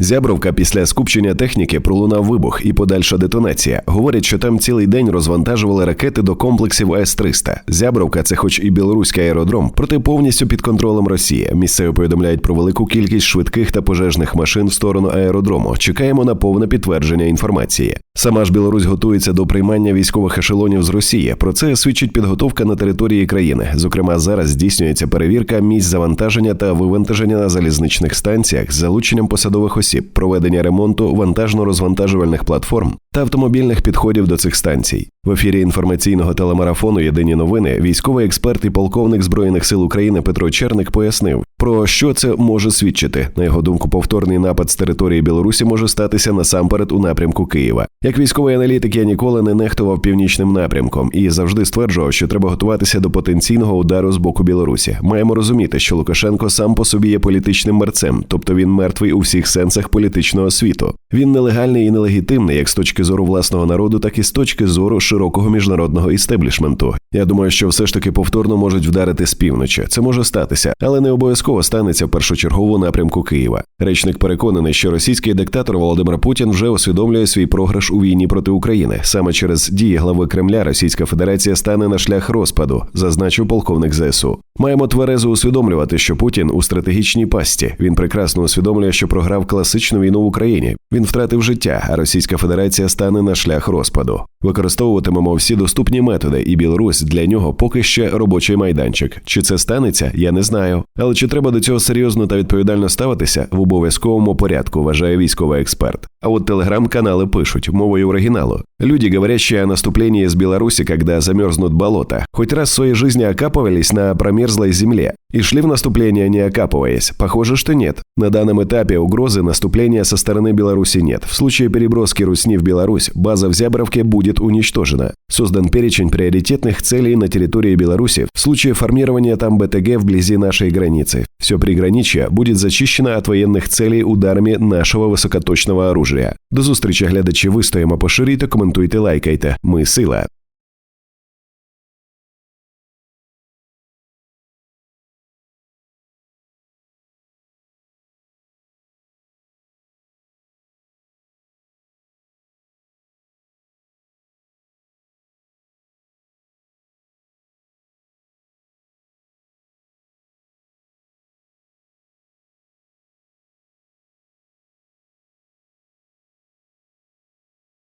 Зябровка після скупчення техніки пролунав вибух і подальша детонація. Говорять, що там цілий день розвантажували ракети до комплексів С-300. Зябровка це, хоч і білоруський аеродром, проте повністю під контролем Росії. Місцеві повідомляють про велику кількість швидких та пожежних машин в сторону аеродрому. Чекаємо на повне підтвердження інформації. Сама ж Білорусь готується до приймання військових ешелонів з Росії. Про це свідчить підготовка на території країни. Зокрема, зараз здійснюється перевірка місць завантаження та вивантаження на залізничних станціях з залученням посадових осіб, проведення ремонту вантажно-розвантажувальних платформ та автомобільних підходів до цих станцій. В ефірі інформаційного телемарафону Єдині новини військовий експерт і полковник збройних сил України Петро Черник пояснив, про що це може свідчити. На його думку, повторний напад з території Білорусі може статися насамперед у напрямку Києва. Як військовий аналітик я ніколи не нехтував північним напрямком і завжди стверджував, що треба готуватися до потенційного удару з боку Білорусі. Маємо розуміти, що Лукашенко сам по собі є політичним мерцем, тобто він мертвий у всіх сенсах політичного світу. Він нелегальний і нелегітимний, як з точки зору власного народу, так і з точки зору широкого міжнародного істеблішменту. Я думаю, що все ж таки повторно можуть вдарити з півночі. Це може статися, але не обов'язково станеться в першочергову напрямку Києва. Речник переконаний, що російський диктатор Володимир Путін вже усвідомлює свій програш у війні проти України. Саме через дії глави Кремля Російська Федерація стане на шлях розпаду, зазначив полковник ЗСУ. Маємо тверезо усвідомлювати, що Путін у стратегічній пасті. Він прекрасно усвідомлює, що програв класичну війну в Україні. Він втратив життя, а Російська Федерація стане на шлях розпаду. Використовуватимемо всі доступні методи, і Білорусь для нього поки ще робочий майданчик. Чи це станеться, я не знаю. Але чи треба до цього серйозно та відповідально ставитися в обов'язковому порядку, вважає військовий експерт. А от телеграм-канали пишуть мовою оригіналу. Люди, говорящие о наступлении из Беларуси, когда замерзнут болота, хоть раз в своей жизни окапывались на промерзлой земле и шли в наступление, не окапываясь? Похоже, что нет. На данном этапе угрозы наступления со стороны Беларуси нет. В случае переброски Русни в Беларусь, база в Зябровке будет уничтожена. Создан перечень приоритетных целей на территории Беларуси в случае формирования там БТГ вблизи нашей границы. Все приграничье будет зачищено от военных целей ударами нашего высокоточного оружия. До зустрічі, глядачі, вистоїмо, поширюйте, коментуйте, лайкайте. Ми сила.